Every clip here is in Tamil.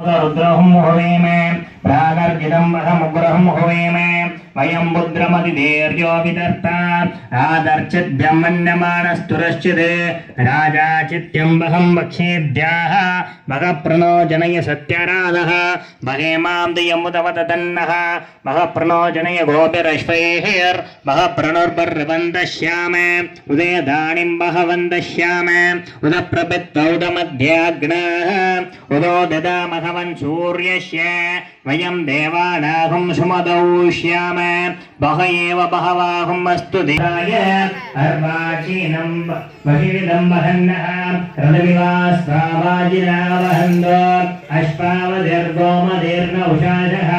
ருத்ரஹும் ஹவேமே प्रागर्जितं वहमुग्रहं हुवेमे वयं बुद्रमतिधीर्यो विदर्ता आदर्चिद्भ्यं मन्यमानस्तुरश्चित् राजा चित्यम्बहं वक्ष्येभ्यः मघप्रणो जनय सत्यराधः महे मां दियमुदवदन्नः मघप्रणो जनय गोपिरश्वैर्मः प्रणुर्बर्वन्दश्याम उदयदानिं बहवन्दश्याम उदप्रपित्तौदमध्याग्नाः उदो ददामहवन् सूर्यस्य वयं देवानाहुं सुमदौ बह एव बहवाहुम् अस्तु देवाय अर्वाचीनं बहिरिदं वहन्नः रदविवास्वाजिरावहन्तो अश्वावधिर्गोमधिर्न उषाजः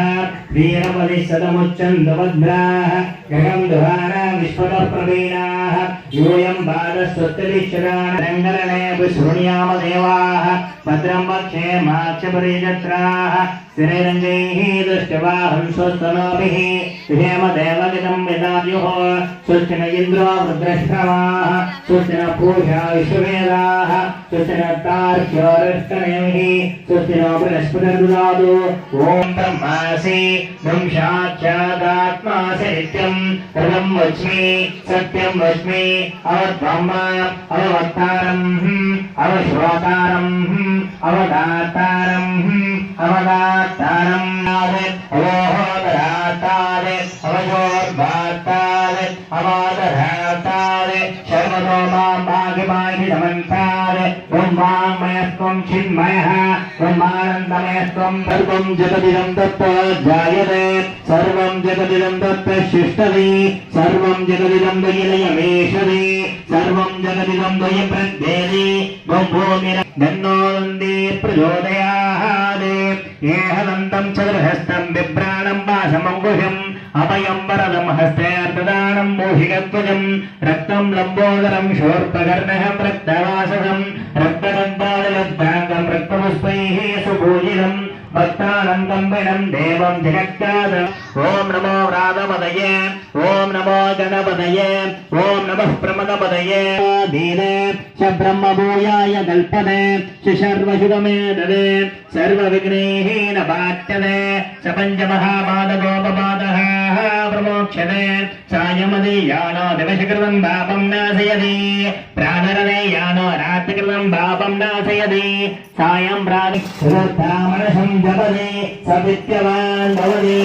वीरपदिः सदमुच्चन्दवद्भ्राः गगं दुहारा विश्वतः प्रवीणाः यूयं बालस्वत्तलिश्चराणरङ्गरणे विशृणुयाम देवाः भद्रं वक्षे माक्षपरिजत्राः स्थिरैरङ्गैः दुष्टवाहं स्वस्तनोभिः हेम देवगितं विदायुः स्वस्ति न इन्द्रो वृद्रश्रवाः स्वस्ति न पूषा विश्ववेदाः स्वस्ति न तार्क्योरष्टनेमिः स्वस्ति नो बृहस्पतिर्ददातु ॐ ब्रह्मासि ब्रह्म साक्षादात्मासि नित्यं कृतं वच्मि सत्यं वच्मि अवद्ब्रह्म अववक्तारम् अवश्रोतारम् अवदातारम् अवदातारम् अवोहोदरातारे अवयोर्भातारे अवादरातारे शर्मतो चिन्मयः जायते। सर्वं जगदिदं दत्तशिष्टवे सर्वं जगदिदं दयिलयमेशवे सर्वं जगदिदं दय प्रद्येने बभूमिरन्नोन्दे प्रचोदयाहादे एहदन्तं च गृहस्थं बिभ्राणं वासमङ्गुषम् अपयं वरदं हस्तेऽर्ददानं मोहिकध्वजं रक्तं लम्बोदरं शोर्पकर्णः रक्तवाससं रक्तदन्तालयद्भागं रक्तपुष्पैः सुभूय பக்தானந்தம்பிடம் தேவம் ஜெகத்தாதம் ఓం నమో వ్రాతపదయే ఓం నమో గణపదయే ఓం నమః ప్రమదపదయే. దీనే చ బ్రహ్మభూయాయ కల్పనే చ సర్వశుగమే దదే సర్వవిఘ్నైః బాధ్యతే స పంచమహాపాదగోపపాదः ప్రమోక్షతే సాయమదీయానో దివశకృతం పాపం నాశయతి ప్రాణరదేయానో రాత్రికృతం పాపం నాశయది సాయం ప్రాణం జపదే సవిత్యవాన్ భవతి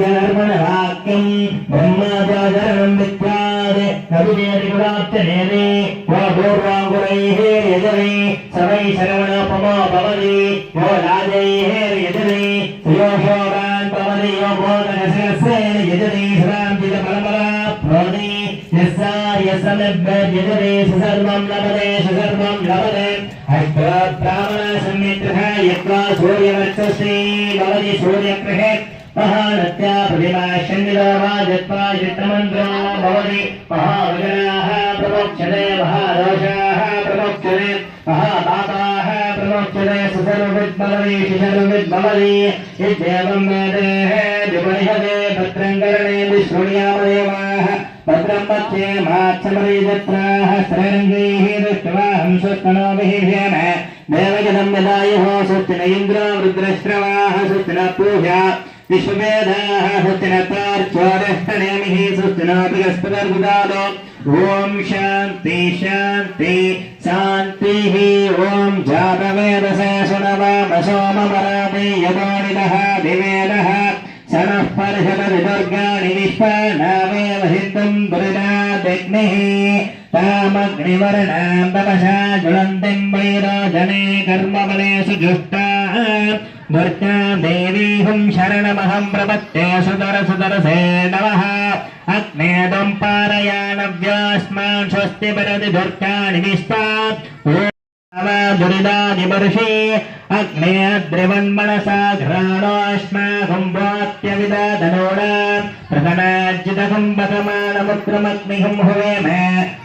பிரம்மணவாக்கியம் பிரம்மாச்சாரம் வித்யாது. நவிநேரிகுலாத்த நேரே யோ பூர்வாங்குரைஹே எதிரே. சபை சரவணபமோ பவதி. யோ ராஜைஹே எதிரே. யோ சோரான் பவதி யோ போதனசேன எதிரே. சராஞ்சித பரம்பரா பிரோதி यस्सार यस्समिभ्यर् यजते सुसर्वं लभते सुसर्वं लभते अष्टोत्प्रावण संमित्रः यत्त्वा सूर्यवर्चस्वी भवति सूर्यग्रहे महानत्या प्रतिमा शनिदोमाजत्वा चित्तमन्त्रो भवति महावगनाः प्रमोक्षते महादोषाः प्रमोक्षते महापापाः प्रमोक्षते सुसर्वविद्मलविशिषर्वविद्मलवि यद्देवं वेदेः विपरिषदे भद्रङ्करणे विश्रुण्यामदेवाः भद्रं मध्ये मात्समरीजत्राः यदायुः सुप्तिन इन्द्रो रुद्रश्रवाः सुप्तिन पूजा विश्ववेदाः हुतिनतार्चोरष्टनेमिः सुस्तनाभिगस्पदर्बुदादो ॐ शान्ति शान्ति, शान्तिः। ॐ जातवेदसे सुनवामसोमवरादे यदोनिदः, दिवेदः। स नः परिषदविदुर्गाणि विश्वनामेव हितम् दुरिदादग्निः तामग्निवर्णां तपसा ज्वलन्तीं वैरोजने कर्मबलेषु जुष्टाः दुर्गा देवीहुं शरणमहं प्रपत्ते सुदर सुदरसे नमः अग्नेदं पारयाणव्यास्मान् स्वस्ति परति दुर्गाणि विस्तात् दुरिदादिवर्षे अग्ने द्रिवन्मनसा घ्राणोऽस्माकं वात्यविदाधनोडा प्रथमार्जितकुम्भकमानमुक्रमग्निहं हुवेम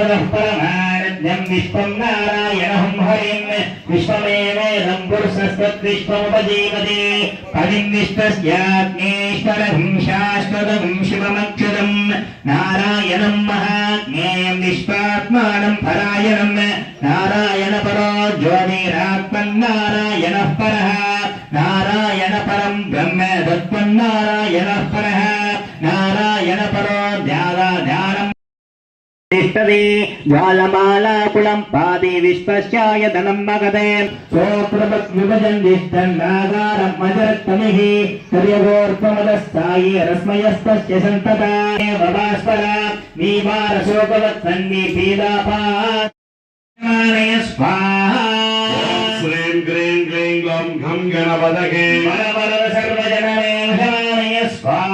सहस्रशी विश्वतः परमारध्यम् विश्वम् नारायणहं हरिम् विश्वमेवेदम् पुरुषस्तद्विश्वमुपजीवति पदिम् विश्वस्याग्नेश्वरम् शाश्वतम् शिवमक्षरम् नारायणम् महाज्ञेयम् विश्वात्मानम् परायणम् नारायणपरो ज्योतिरात्मन्नारायणः परः नारायणपरम् ब्रह्म तत्त्वन्नारायणः परः తిష్టదే జ్వాలమాలాకుళం పాది విశ్వస్యాయ ధనం మగదే. సోప్రభగ్విభజన్నిష్టన్నాగారం మజరత్తమిః కర్యగోర్పమదస్థాయి రస్మయస్తస్య సంతత బాష్పర నీవార శోకవత్ సన్ని పీదాపా స్వాహ. శ్రీం గ్రీం గ్లీం గ్లం ఘం గణపదగే పరవర సర్వజనమే స్వాహ.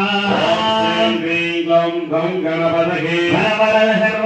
శ్రీం గ్రీం గ్లం ఘం గణపదగే పరవర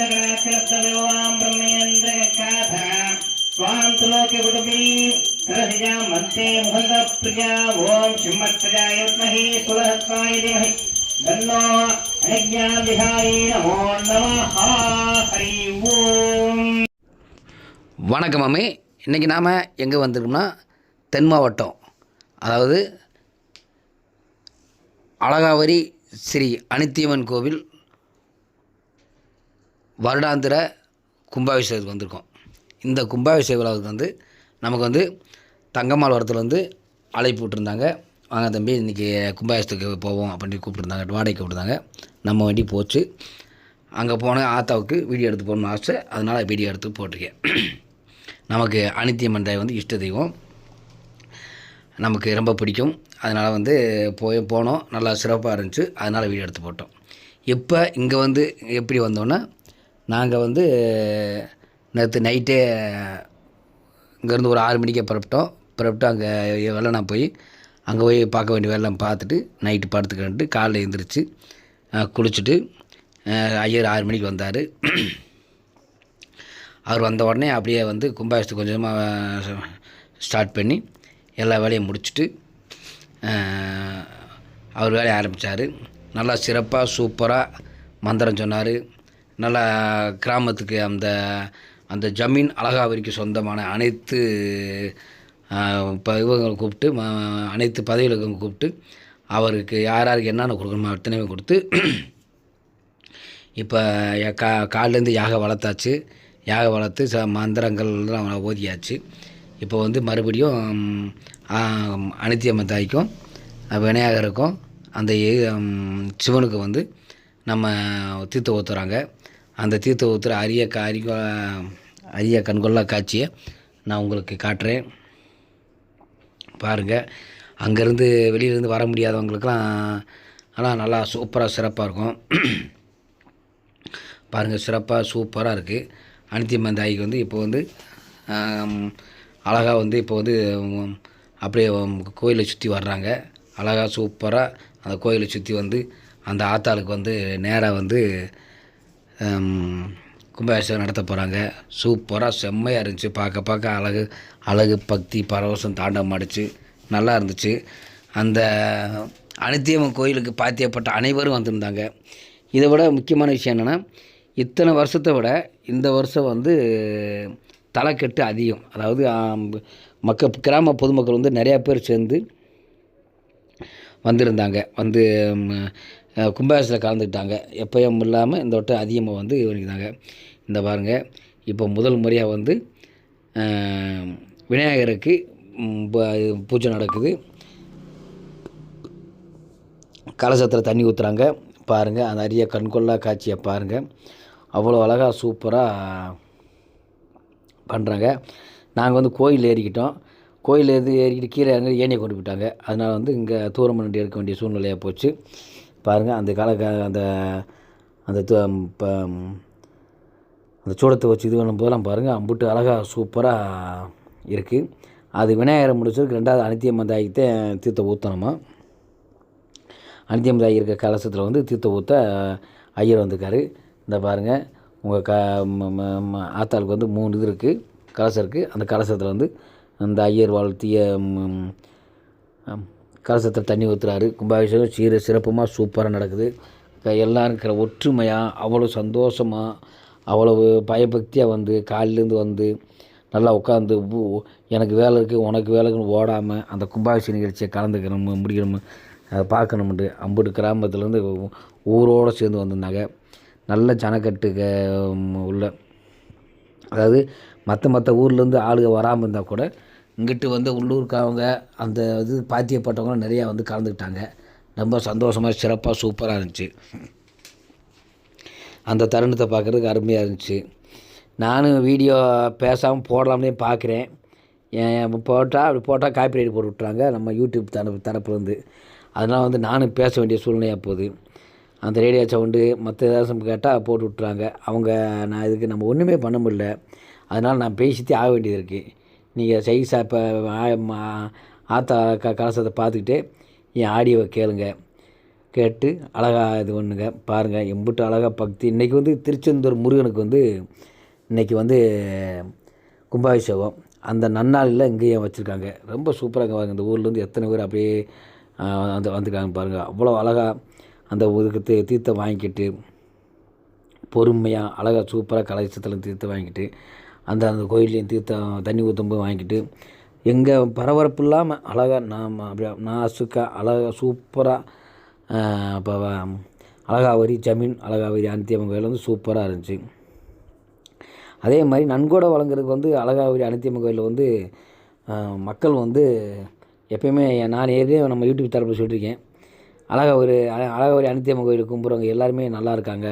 శ్రీకందగణాక్షరత్వాం బ్రహ్మేంద్ర కాథ స్వాం తులోక్య కుటుంబీ సరసిజాం వందే ముహంద ప్రజా ఓం సింహత్ప్రజాయ విద్మహే సులహత్వాయ దేమహి ధన్నో అనజ్ఞా విహారీ నమో నమః హరి ఓం வணக்கம் அம்மே இன்றைக்கி நாம் எங்கே வந்திருக்கோம்னா தென் மாவட்டம் அதாவது அழகாவரி ஸ்ரீ அனித்தியம்மன் கோவில் வருடாந்திர கும்பாபிஷேகத்துக்கு வந்திருக்கோம். இந்த கும்பாபிஷேக விழாவுக்கு வந்து நமக்கு வந்து தங்கம்மாள் வரத்தில் வந்து அழைப்பு விட்டுருந்தாங்க. வாங்க தம்பி இன்றைக்கி கும்பாபிஷேகத்துக்கு போவோம் அப்படின்னு கூப்பிட்டுருந்தாங்க. வாடகைக்கு விட்டுருந்தாங்க. நம்ம வண்டி போச்சு. அங்கே போன ஆத்தாவுக்கு வீடியோ எடுத்து போகணும்னு ஆசை. அதனால் வீடியோ எடுத்து போட்டிருக்கேன். நமக்கு அனித்தியம்மன் தாய் வந்து இஷ்ட தெய்வம். நமக்கு ரொம்ப பிடிக்கும். அதனால் வந்து போய் போனோம். நல்லா சிறப்பாக இருந்துச்சு. அதனால் வீடியோ எடுத்து போட்டோம். இப்போ இங்கே வந்து எப்படி வந்தோன்னா நாங்கள் வந்து நேற்று நைட்டே இங்கேருந்து ஒரு ஆறு மணிக்கே புறப்பட்டோம். புறப்பட்டு அங்கே வெள்ளனா போய் அங்கே போய் பார்க்க வேண்டிய வேலைலாம் பார்த்துட்டு நைட்டு படுத்துக்கிட்டு காலைல எழுந்திரிச்சு குளிச்சுட்டு ஐயர் ஆறு மணிக்கு வந்தார். அவர் வந்த உடனே அப்படியே வந்து கும்பாபிஷேகத்தை கொஞ்சமாக ஸ்டார்ட் பண்ணி எல்லா வேலையும் முடிச்சுட்டு அவர் வேலையை ஆரம்பித்தார் நல்லா சிறப்பாக சூப்பராக மந்திரம் சொன்னார். நல்லா கிராமத்துக்கு அந்த அந்த ஜமீன் அழகாவிற்கு சொந்தமான அனைத்து இப்போ இவங்களை கூப்பிட்டு அனைத்து பதவிகளுக்கும் கூப்பிட்டு அவருக்கு யார் யாருக்கு என்னென்ன கொடுக்கணுமோ அத்தனையுமே கொடுத்து இப்போ கா காலிலேருந்து யாக வளர்த்தாச்சு. யாக வளர்த்து ச மந்திரங்கள்லாம் ஓதியாச்சு. இப்போ வந்து மறுபடியும் அனித்தியம்ம அனித்தியம்மன் தாய்க்கும் விநாயகருக்கும் அந்த சிவனுக்கு வந்து நம்ம தீர்த்து ஊற்றுறாங்க அந்த தீர்த்த ஊத்துற அரிய காரிய அரிய அரிய கண்கொள்ளா காட்சியை நான் உங்களுக்கு காட்டுறேன். பாருங்கள் அங்கேருந்து வெளியிலேருந்து வர முடியாதவங்களுக்கெல்லாம் ஆனால் நல்லா சூப்பராக சிறப்பாக இருக்கும். பாருங்கள் சிறப்பாக சூப்பராக இருக்குது அனித்தியம்மன் தாய்க்கு வந்து இப்போ வந்து அழகாக வந்து இப்போ வந்து அப்படியே கோயிலை சுற்றி வர்றாங்க. அழகாக சூப்பராக அந்த கோயிலை சுற்றி வந்து அந்த ஆத்தாளுக்கு வந்து நேராக வந்து கும்பாபிஷேகம் நடத்த போகிறாங்க சூப்பராக செம்மையாக இருந்துச்சு. பார்க்க பார்க்க அழகு அழகு பக்தி பரவசம் தாண்டம் அடிச்சு நல்லா இருந்துச்சு. அந்த அனித்தியம்மன் கோயிலுக்கு பாத்தியப்பட்ட அனைவரும் வந்திருந்தாங்க. இதை விட முக்கியமான விஷயம் என்னென்னா இத்தனை வருஷத்தை விட இந்த வருஷம் வந்து தலைக்கட்டு அதிகம். அதாவது மக்க கிராம பொதுமக்கள் வந்து நிறையா பேர் சேர்ந்து வந்திருந்தாங்க. வந்து கும்பாசத்தில் கலந்துக்கிட்டாங்க. எப்பயும் இல்லாமல் இந்த வட்டம் அதிகமாக வந்து இருந்தாங்க இந்த பாருங்கள் இப்போ முதல் முறையாக வந்து விநாயகருக்கு ப- பூஜை நடக்குது. கலசத்தில் தண்ணி ஊற்றுறாங்க பாருங்கள் அந்த அரிய கண்கொள்ளா காட்சியை பாருங்கள் அவ்வளோ அழகாக சூப்பராக பண்ணுறாங்க நாங்கள் வந்து கோயில் ஏறிக்கிட்டோம். கோயில் ஏறி ஏறிக்கிட்டு கீழே இறங்கி ஏனியை கொண்டு போயிட்டாங்க. அதனால் வந்து இங்கே தூரம் பண்ணி இருக்க வேண்டிய சூழ்நிலையாக போச்சு. பாருங்கள் அந்த கால அந்த அந்த அந்த சூடத்தை வச்சு இது பண்ணும்போதெல்லாம் பாருங்கள் அம்புட்டு அழகாக சூப்பராக இருக்குது அது விநாயகரை முடிச்சதுக்கு ரெண்டாவது அனித்தியம்மன் தீர்த்த ஊற்றணுமா அனித்தியமந்தாய் இருக்க கலசத்தில் வந்து தீர்த்த ஊற்ற ஐயர் வந்திருக்காரு. இந்த பாருங்கள் உங்கள் க ம- ம- ம- ஆத்தாளுக்கு வந்து மூணு இது இருக்குது கலசம் இருக்குது அந்த கலசத்தில் வந்து அந்த ஐயர் வாழ்த்திய கலசத்தில் தண்ணி ஊற்றுறாரு கும்பாபிஷேகம் சீர சிறப்புமாக சூப்பராக நடக்குது. எல்லாம் இருக்கிற ஒற்றுமையாக அவ்வளோ சந்தோஷமாக அவ்வளவு பயபக்தியாக வந்து காலிலேருந்து வந்து நல்லா உட்காந்து எனக்கு வேலை இருக்குது உனக்கு வேலை இருக்குன்னு ஓடாமல் அந்த கும்பாபிஷேக நிகழ்ச்சியை கலந்துக்கணும் முடிக்கணும் அதை பார்க்கணும்ட்டு அம்புட்டு கிராமத்துலேருந்து ஊரோடு சேர்ந்து வந்திருந்தாங்க நல்ல ஜனக்கட்டு க- உள்ள. அதாவது மற்ற மற்ற ஊர்லேருந்து ஆளுங்க வராமல் இருந்தால் கூட இங்கிட்டு வந்து உள்ளூர்க்காரவங்க அந்த இது பாத்தியப்பட்டவங்களும் நிறையா வந்து கலந்துக்கிட்டாங்க. ரொம்ப சந்தோஷமாக சிறப்பாக சூப்பராக இருந்துச்சு. அந்த தருணத்தை பார்க்குறதுக்கு அருமையாக இருந்துச்சு. நானும் வீடியோ பேசாமல் போடலாம்னே பார்க்குறேன். ஏன் போட்டால் அப்படி போட்டால் காப்பி ரைட் போட்டு விட்றாங்க நம்ம யூடியூப் தரப்பு தரப்புலேருந்து. அதனால் வந்து நானும் பேச வேண்டிய சூழ்நிலையாக போகுது. அந்த ரேடியோ சவுண்டு மற்ற ஏதாச்சும் கேட்டால் போட்டு விட்றாங்க அவங்க நான் இதுக்கு நம்ம ஒன்றுமே பண்ண முடியல. அதனால் நான் பேசித்தே ஆக வேண்டியது இருக்குது நீங்கள் சைஸா இப்போ ஆத்தா க கலசத்தை பார்த்துக்கிட்டு என் ஆடியோவை கேளுங்க. கேட்டு அழகாக இது பண்ணுங்க. பாருங்கள் எம்பிட்டு அழகாக பக்தி. இன்றைக்கி வந்து திருச்செந்தூர் முருகனுக்கு வந்து இன்றைக்கி வந்து கும்பாபிஷேகம். அந்த நன்னாளில் இங்கேயும் வச்சுருக்காங்க. ரொம்ப சூப்பராக பாருங்க. இந்த ஊர்லேருந்து எத்தனை பேர் அப்படியே வந்து வந்துருக்காங்க பாருங்கள் அவ்வளோ அழகாக அந்த இதுக்கு தீ- தீர்த்தம் வாங்கிக்கிட்டு பொறுமையாக அழகாக சூப்பராக கலைச்சத்தில் தீர்த்தம் வாங்கிட்டு அந்த அந்த கோயில்லையும் தீர்த்தம் தண்ணி ஊற்றும் போய் வாங்கிட்டு எங்கே பரபரப்பு இல்லாமல் அழகாக நாம் அப்படியே நாசுக்காக அழகாக சூப்பராக இப்போ அழகாவரி ஜமீன் அழகாவரி அந்தியம்மன் கோயில் வந்து சூப்பராக இருந்துச்சு. அதே மாதிரி நன்கொடை வழங்குறதுக்கு வந்து அழகாவரி அனித்தியம்மன் கோயிலில் வந்து மக்கள் வந்து எப்பயுமே நான் ஏற்கனவே நம்ம யூடியூப் தரப்பில் சொல்லியிருக்கேன் அழகாவரி ஒரு அழ- அழகாவரி அனித்தியம்மன் கோயில் கும்பிட்றவங்க எல்லாருமே நல்லா இருக்காங்க.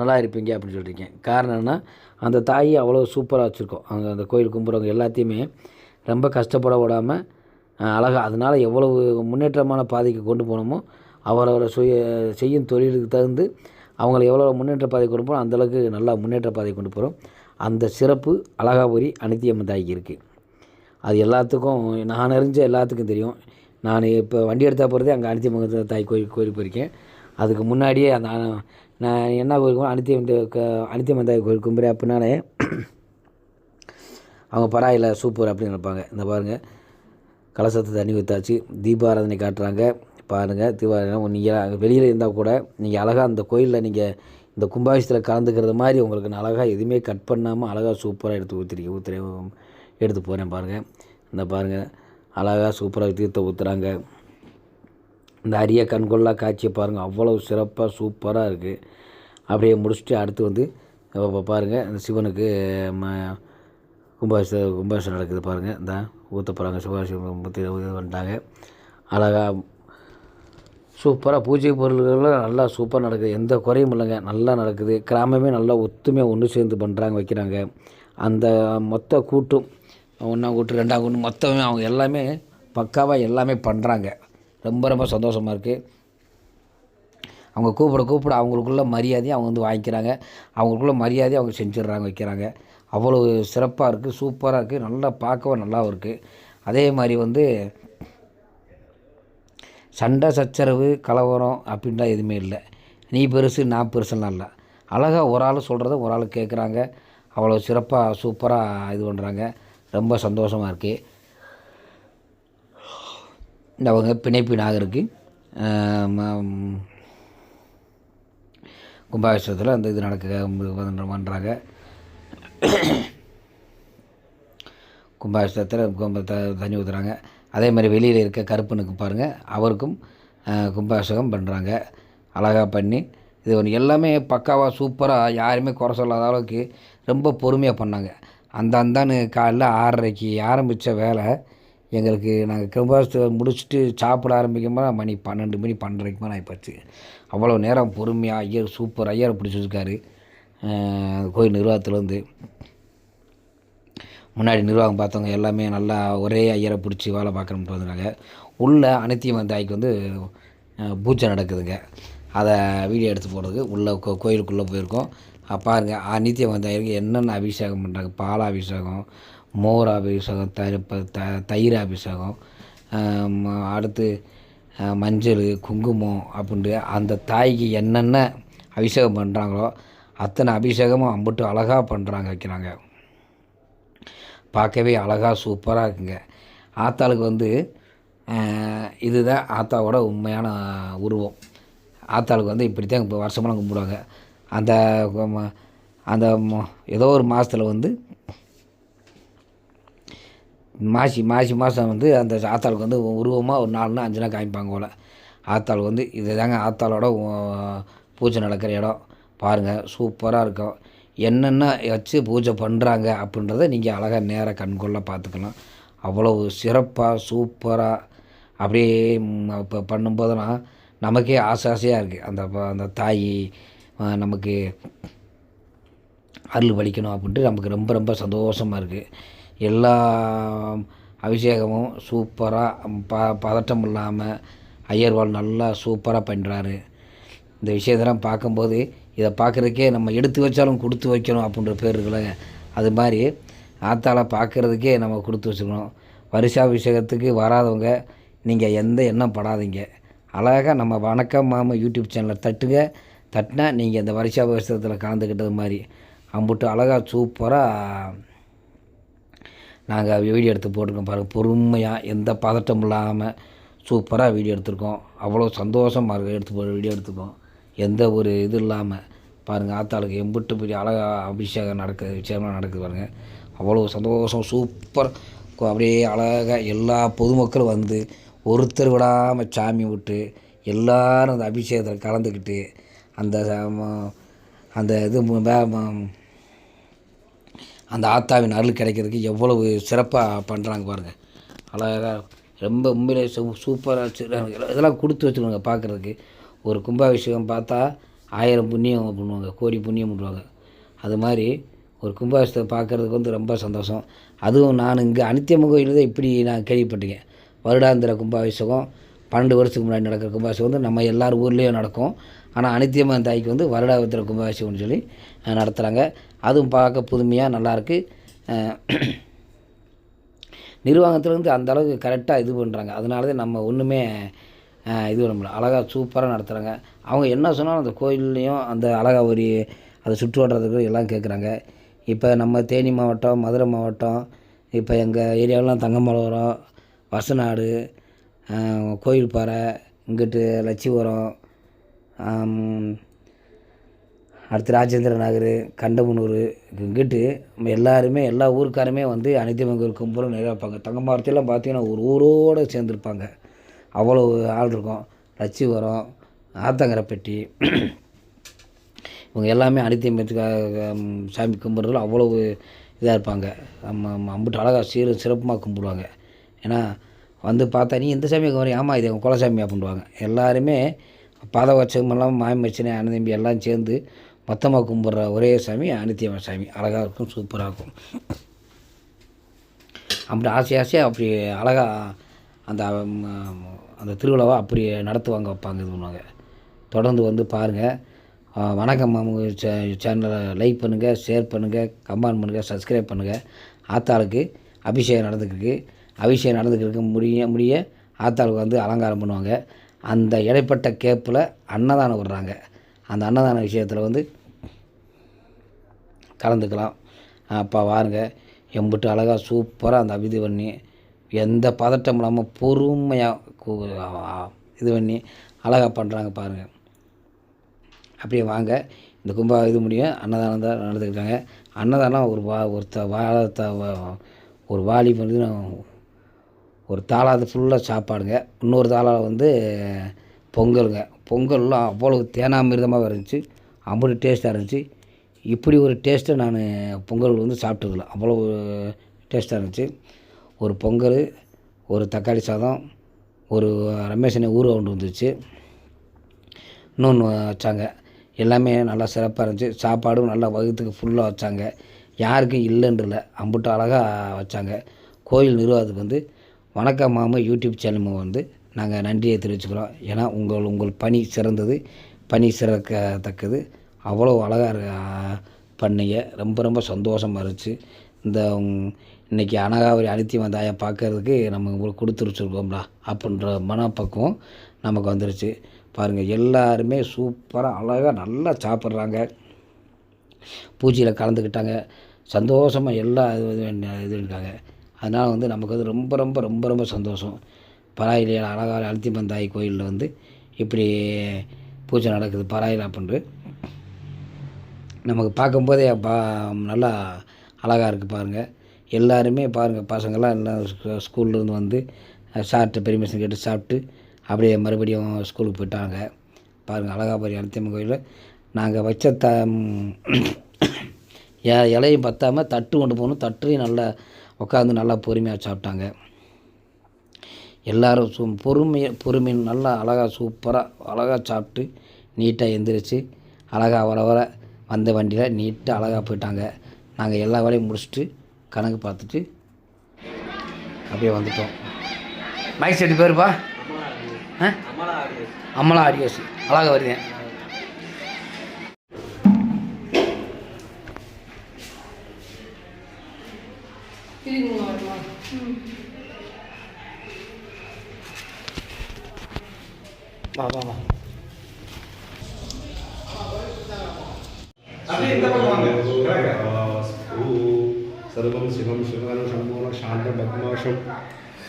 நல்லா இருப்பீங்க அப்படின்னு சொல்லியிருக்கேன். காரணம் என்ன அந்த தாய் அவ்வளோ சூப்பராக வச்சுருக்கோம். அங்கே அந்த கோயில் கும்பிட்றவங்க எல்லாத்தையுமே ரொம்ப கஷ்டப்பட விடாமல் அழகா அதனால் எவ்வளவு முன்னேற்றமான பாதைக்கு கொண்டு போகணுமோ அவரவர சுய செய்யும் தொழிலுக்கு தகுந்து அவங்கள எவ்வளோ முன்னேற்ற பாதை கொண்டு போகிறோம் அந்தளவுக்கு நல்லா முன்னேற்ற பாதை கொண்டு போகிறோம் அந்த சிறப்பு அழகாபுரி அனித்தியம்மன் தாய்க்கு இருக்குது அது எல்லாத்துக்கும் நான் அறிஞ்ச எல்லாத்துக்கும் தெரியும். நான் இப்போ வண்டி எடுத்தால் போகிறதே அங்கே அனித்தியம்மன் தாய் கோயில் கோயில் போயிருக்கேன். அதுக்கு முன்னாடியே அந்த நான் என்ன கோயிலுக்கும் அனித்தியம் அனித்தியம்மன் தாய் கோயில் கும்பிட்றேன் அப்படின்னாலே அவங்க பராயில் சூப்பர் அப்படின்னு நினைப்பாங்க. இந்த பாருங்கள் கலசத்தை தண்ணி ஊற்றாச்சு தீபாராதனை காட்டுறாங்க. பாருங்கள் தீபாராதனை நீங்கள் வெளியில் இருந்தால் கூட நீங்கள் அழகாக அந்த கோயிலில் நீங்கள் இந்த கும்பாபிஷத்தில் கலந்துக்கிறது மாதிரி உங்களுக்கு நான் அழகாக எதுவுமே கட் பண்ணாமல் அழகாக சூப்பராக எடுத்து ஊற்றுறீங்க ஊற்றுறேன் எடுத்து போகிறேன் பாருங்கள் இந்த பாருங்கள் அழகாக சூப்பராக தீர்த்த ஊற்றுறாங்க இந்த அரிய கண்கொள்ளா காட்சியை பாருங்கள் அவ்வளோ சிறப்பாக சூப்பராக இருக்குது அப்படியே முடிச்சுட்டு அடுத்து வந்து இப்போ பாருங்கள் இந்த சிவனுக்கு ம கும்பாபிஷேகம் கும்பாபிஷேகம் நடக்குது பாருங்கள் இந்த ஊற்ற போகிறாங்க சிவாபிஷேகம் இது பண்ணிட்டாங்க அழகாக சூப்பராக பூஜை பொருள்கள்லாம் நல்லா சூப்பராக நடக்குது. எந்த குறையும் இல்லைங்க. நல்லா நடக்குது. கிராமமே நல்லா ஒத்துமையாக ஒன்று சேர்ந்து பண்ணுறாங்க வைக்கிறாங்க. அந்த மொத்த கூட்டும் ஒன்றாம் கூட்டு ரெண்டாம் கூட்டு மொத்தமே அவங்க எல்லாமே பக்காவாக எல்லாமே பண்ணுறாங்க ரொம்ப ரொம்ப சந்தோஷமாக இருக்குது அவங்க கூப்பிட கூப்பிட அவங்களுக்குள்ள மரியாதையை அவங்க வந்து வாங்கிக்கிறாங்க. அவங்களுக்குள்ள மரியாதையை அவங்க செஞ்சிடுறாங்க வைக்கிறாங்க. அவ்வளோ சிறப்பாக இருக்குது சூப்பராக இருக்குது நல்லா பார்க்கவும் நல்லாவும் இருக்குது அதே மாதிரி வந்து சண்டை சச்சரவு கலவரம் அப்படின்லாம் எதுவுமே இல்லை. நீ பெருசு நான் பெருசுலாம் இல்லை. அழகாக ஒரு ஆள் சொல்கிறத ஒரு ஆள் கேட்குறாங்க அவ்வளோ சிறப்பாக சூப்பராக இது பண்ணுறாங்க ரொம்ப சந்தோஷமாக இருக்குது இந்த அவங்க பிணைப்பினாக இருக்குது கும்பாபிஷேகத்தில் அந்த இது நடக்க பண்ணுறாங்க கும்பாபிஷேகத்தில் கும்ப த தண்ணி ஊற்றுறாங்க அதே மாதிரி வெளியில் இருக்க கருப்பனுக்கு பாருங்கள் அவருக்கும் கும்பாபிஷேகம் பண்ணுறாங்க அழகாக பண்ணி இது ஒன்று எல்லாமே பக்காவாக சூப்பராக யாருமே குறை சொல்லாத அளவுக்கு ரொம்ப பொறுமையாக பண்ணாங்க. அந்த அந்தான்னு காலைல ஆறரைக்கு ஆரம்பித்த வேலை எங்களுக்கு நாங்கள் கும்பாபிஷேகம் முடிச்சுட்டு சாப்பிட ஆரம்பிக்கும்போது மணி பன்னெண்டு மணி பன்னெண்டரைக்கு மேலே ஆகிப்போச்சு அவ்வளோ நேரம் பொறுமையாக ஐயர் சூப்பர் ஐயர் பிடிச்சி வச்சுருக்காரு கோயில் நிர்வாகத்துலேருந்து. முன்னாடி நிர்வாகம் பார்த்தவங்க எல்லாமே நல்லா ஒரே ஐயரை பிடிச்சி வேலை பார்க்கணும்ட்டு வந்துருக்காங்க உள்ள அனைத்தியம் தாய்க்கு வந்து பூஜை நடக்குதுங்க. அதை வீடியோ எடுத்து போடுறதுக்கு உள்ளே கோ கோயிலுக்குள்ளே போயிருக்கோம். பாருங்கள் நித்தியம் வந்த வந்தாயிருக்கு என்னென்ன அபிஷேகம் பண்ணுறாங்க பால் அபிஷேகம் மோர் அபிஷேகம் த ப- த தயிர் அபிஷேகம் அடுத்து மஞ்சள் குங்குமம் அப்படின்ட்டு அந்த தாய்க்கு என்னென்ன அபிஷேகம் பண்ணுறாங்களோ அத்தனை அபிஷேகமும் அம்பிட்டு அழகாக பண்ணுறாங்க வைக்கிறாங்க. பார்க்கவே அழகாக சூப்பராக இருக்குங்க. ஆத்தாளுக்கு வந்து இதுதான் ஆத்தாவோட உண்மையான உருவம். ஆத்தாளுக்கு வந்து இப்படி தான் இப்போ வருஷமெல்லாம் கும்பிடுவாங்க. அந்த அந்த ஏதோ ஒரு மாதத்தில் வந்து மாசி மாசி மாதம் வந்து அந்த ஆத்தாளுக்கு வந்து உருவமாக ஒரு நாலு நாள் அஞ்சு நாள் காமிப்பாங்க போல். ஆத்தாள் வந்து இது தாங்க ஆத்தாளோட பூஜை நடக்கிற இடம். பாருங்கள் சூப்பராக இருக்கும். என்னென்ன வச்சு பூஜை பண்ணுறாங்க அப்படின்றத நீங்கள் அழகாக நேராக கண்கொள்ள பார்த்துக்கலாம் அவ்வளோ சிறப்பாக சூப்பராக அப்படியே இப்போ பண்ணும்போதெல்லாம் நமக்கே ஆசை ஆசையாக இருக்குது அந்த ப- அந்த தாய் நமக்கு அருள் வலிக்கணும் அப்படின்ட்டு நமக்கு ரொம்ப ரொம்ப சந்தோஷமாக இருக்குது எல்லா அபிஷேகமும் சூப்பராக ப பதட்டம் இல்லாமல் ஐயர்வாள் நல்லா சூப்பராக பண்ணுறாரு இந்த விஷயத்தெல்லாம் பார்க்கும்போது இதை பார்க்குறதுக்கே நம்ம எடுத்து வச்சாலும் கொடுத்து வைக்கணும் அப்படின்ற பேர் இருக்குல்லங்க அது மாதிரி ஆத்தால பார்க்குறதுக்கே நம்ம கொடுத்து வச்சுக்கணும். வருஷாபிஷேகத்துக்கு வராதவங்க நீங்கள் எந்த எண்ணம் படாதீங்க. அழகாக நம்ம வணக்கம் மாமா யூடியூப் சேனலை தட்டுங்க. தட்டினா நீங்கள் இந்த வருஷாபிஷேகத்தில் கலந்துக்கிட்டது மாதிரி அம்புட்டு அழகாக சூப்பராக நாங்கள் வீடியோ எடுத்து போட்டிருக்கோம் பாருங்கள் பொறுமையாக எந்த பதட்டம் இல்லாமல் சூப்பராக வீடியோ எடுத்திருக்கோம். அவ்வளோ சந்தோஷமாக இருக்கும் எடுத்து போ வீடியோ எடுத்துக்கோம். எந்த ஒரு இது இல்லாமல் பாருங்கள் ஆத்தாளுக்கு எம்பிட்டு பெரிய அழகாக அபிஷேகம் நடக்குது விஷயம்லாம் நடக்குது பாருங்கள் அவ்வளோ சந்தோஷம் சூப்பர். அப்படியே அழகாக எல்லா பொதுமக்களும் வந்து ஒருத்தர் விடாமல் சாமி விட்டு எல்லாரும் அந்த அபிஷேகத்தில் கலந்துக்கிட்டு அந்த அந்த இது அந்த ஆத்தாவின் அருள் கிடைக்கிறதுக்கு எவ்வளவு சிறப்பாக பண்ணுறாங்க பாருங்கள் அழகாக ரொம்ப உண்மையிலே சூ சூப்பராக இதெல்லாம் கொடுத்து வச்சுருவாங்க பார்க்குறதுக்கு ஒரு கும்பாபிஷேகம் பார்த்தா ஆயிரம் புண்ணியம் பண்ணுவாங்க கோடி புண்ணியம் பண்ணுவாங்க. அது மாதிரி ஒரு கும்பாபிஷேகத்தை பார்க்குறதுக்கு வந்து ரொம்ப சந்தோஷம். அதுவும் நான் இங்கே அனித்தியம்மன் கோயில் தான் இப்படி நான் கேள்விப்பட்டிருக்கேன். வருடாந்திர கும்பாபிஷேகம் பன்னெண்டு வருஷத்துக்கு முன்னாடி நடக்கிற கும்பாபிஷேகம் வந்து நம்ம எல்லார் ஊர்லேயும் நடக்கும். ஆனால் அனித்தியம்மன் தாய்க்கு வந்து வருடாந்திர கும்பாபிஷேகம்னு சொல்லி நடத்துகிறாங்க அதுவும் பார்க்க புதுமையாக நல்லாயிருக்கு நிர்வாகத்துலேருந்து அந்த அளவுக்கு கரெக்டாக இது பண்ணுறாங்க அதனால தான் நம்ம ஒன்றுமே இது பண்ண முடியல. அழகாக சூப்பராக நடத்துகிறாங்க அவங்க என்ன சொன்னாலும் அந்த கோயில்லையும் அந்த அழகா ஒரு அதை சுற்று வட்டுறதுக்கு எல்லாம் கேட்குறாங்க இப்போ நம்ம தேனி மாவட்டம் மதுரை மாவட்டம் இப்போ எங்கள் ஏரியாவெலாம் தங்கமலவரம் வசநாடு கோயில் பாறை இங்கிட்டு லட்சிபுரம் அடுத்து ராஜேந்திர நகர் கண்டமனூர் இங்கிட்டு நம்ம எல்லாருமே எல்லா ஊருக்காருமே வந்து அனைத்தியம்மன் கும்பலும் நிறையா வைப்பாங்க. தங்கமரத்தையெல்லாம் பார்த்தீங்கன்னா ஒரு ஊரோடு சேர்ந்துருப்பாங்க. அவ்வளோ ஆள் இருக்கும். லட்சிபுரம் ஆத்தங்கரைப்பட்டி இவங்க எல்லாமே அனித்தியம்மத்துக்காக சாமி கும்பிட்றதுல அவ்வளவு இதாக இருப்பாங்க. நம்ம அம்பிட்டு அழகாக சீர சிறப்புமாக கும்பிடுவாங்க. ஏன்னா வந்து பார்த்தா நீ எந்த சாமியை கும்பிட்றீங்க ஆமாம் இது குலசாமி அப்படின்வாங்க எல்லாருமே பாதவச்சமெல்லாம் மாயமச்சனை அனதம்பி எல்லாம் சேர்ந்து மொத்தமாக கும்பிட்ற ஒரே சாமி அனித்தியம்மன் சாமி. அழகாக இருக்கும் சூப்பராக இருக்கும். அப்படி ஆசை ஆசையாக அப்படி அழகாக அந்த அந்த திருவிழாவை அப்படி நடத்துவாங்க வைப்பாங்க இது பண்ணுவாங்க. தொடர்ந்து வந்து பாருங்கள் வணக்கம் மாமு சே சேனலை லைக் பண்ணுங்கள் ஷேர் பண்ணுங்கள் கமெண்ட் பண்ணுங்கள் சப்ஸ்கிரைப் பண்ணுங்கள் ஆத்தாளுக்கு அபிஷேகம் நடந்துக்கிருக்கு அபிஷேகம் நடந்துக்கிருக்கு முடிய முடிய ஆத்தாளுக்கு வந்து அலங்காரம் பண்ணுவாங்க. அந்த இடைப்பட்ட கேப்பில் அன்னதானம் விடுறாங்க. அந்த அன்னதான விஷயத்தில் வந்து கலந்துக்கலாம். அப்பா வாருங்க. எம்பிட்டு அழகாக சூப்பராக அந்த அபிதி பண்ணி எந்த பதட்டம் இல்லாமல் பொறுமையாக இது பண்ணி அழகாக பண்ணுறாங்க பாருங்கள் அப்படியே வாங்க. இந்த கும்பா இது முடியும். அன்னதானம் தான் நடந்துக்கிட்டாங்க அன்னதானம் ஒரு வா ஒருத்த த வாழத்த ஒரு வாளி ஒரு தாளாது ஃபுல்லாக சாப்பாடுங்க. இன்னொரு தாளாக வந்து பொங்கலுங்க. பொங்கல்லாம் அவ்வளோ தேனாமிர்தமாக இருந்துச்சு. அவ்வளோ டேஸ்ட்டாக இருந்துச்சு. இப்படி ஒரு டேஸ்ட்டை நான் பொங்கல் வந்து சாப்பிட்டதில்ல. அவ்வளோ டேஸ்ட்டாக இருந்துச்சு. ஒரு பொங்கல் ஒரு தக்காளி சாதம் ஒரு ரமேஷனை ஊற கொண்டு வந்துச்சு. இன்னொன்று வச்சாங்க. எல்லாமே நல்லா சிறப்பாக இருந்துச்சு. சாப்பாடும் நல்லா வகுத்துக்கு ஃபுல்லாக வச்சாங்க. யாருக்கும் இல்லைன்றல அம்புட்டு அழகாக வச்சாங்க. கோயில் நிர்வாகத்துக்கு வந்து வணக்கம் மாமா யூடியூப் சேனல் வந்து நாங்கள் நன்றியை தெரிவிச்சுக்கிறோம். ஏன்னா உங்கள் உங்கள் பணி சிறந்தது பணி சிறக்கத்தக்கது. அவ்வளோ அழகாக பண்ணீங்க. ரொம்ப ரொம்ப சந்தோஷமாக இருந்துச்சு. இந்த இன்றைக்கி அனகாவரி அனித்தி வந்தாயை பார்க்கறதுக்கு நம்ம உங்களுக்கு கொடுத்துருச்சுருக்கோம்டா அப்படின்ற மனப்பக்குவம் நமக்கு வந்துருச்சு. பாருங்கள் எல்லாருமே சூப்பராக அழகாக நல்லா சாப்பிட்றாங்க. பூஜையில் கலந்துக்கிட்டாங்க. சந்தோஷமாக எல்லா இது இது இருக்காங்க. அதனால் வந்து நமக்கு வந்து ரொம்ப ரொம்ப ரொம்ப ரொம்ப சந்தோஷம். பராயில அழகாக அழுத்தி பந்தாய் கோயிலில் வந்து இப்படி பூஜை நடக்குது பராயில் அப்படின்ட்டு நமக்கு பார்க்கும்போதே பா நல்லா அழகாக இருக்குது பாருங்கள் எல்லாருமே பாருங்கள் பசங்கள்லாம் எல்லாம் ஸ்கூல்லேருந்து வந்து சாப்பிட்டு பெர்மிஷன் கேட்டு சாப்பிட்டு அப்படியே மறுபடியும் ஸ்கூலுக்கு போயிட்டாங்க. பாருங்கள் அழகாபுரி அழுத்தியம்மன் கோயிலில். நாங்கள் வச்ச த இலையும் பற்றாமல் தட்டு கொண்டு போகணும். தட்டுலையும் நல்லா உட்காந்து நல்லா பொறுமையாக சாப்பிட்டாங்க. எல்லோரும் சு பொறுமையை பொறுமை நல்லா அழகாக சூப்பராக அழகாக சாப்பிட்டு நீட்டாக எந்திரிச்சு அழகாக வர வர வந்த வண்டியில் நீட்டாக அழகாக போயிட்டாங்க. நாங்கள் எல்லா வேலையும் முடிச்சுட்டு கணக்கு பார்த்துட்டு அப்படியே வந்துட்டோம். மைக் செட்டு பேருப்பா? ஆ? அம்மலா ஆடியோஸ் அழகாக வருதேன்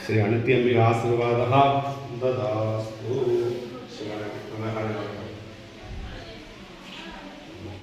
श्री अनित्यम्बिकाशीर्वादः ददास्तु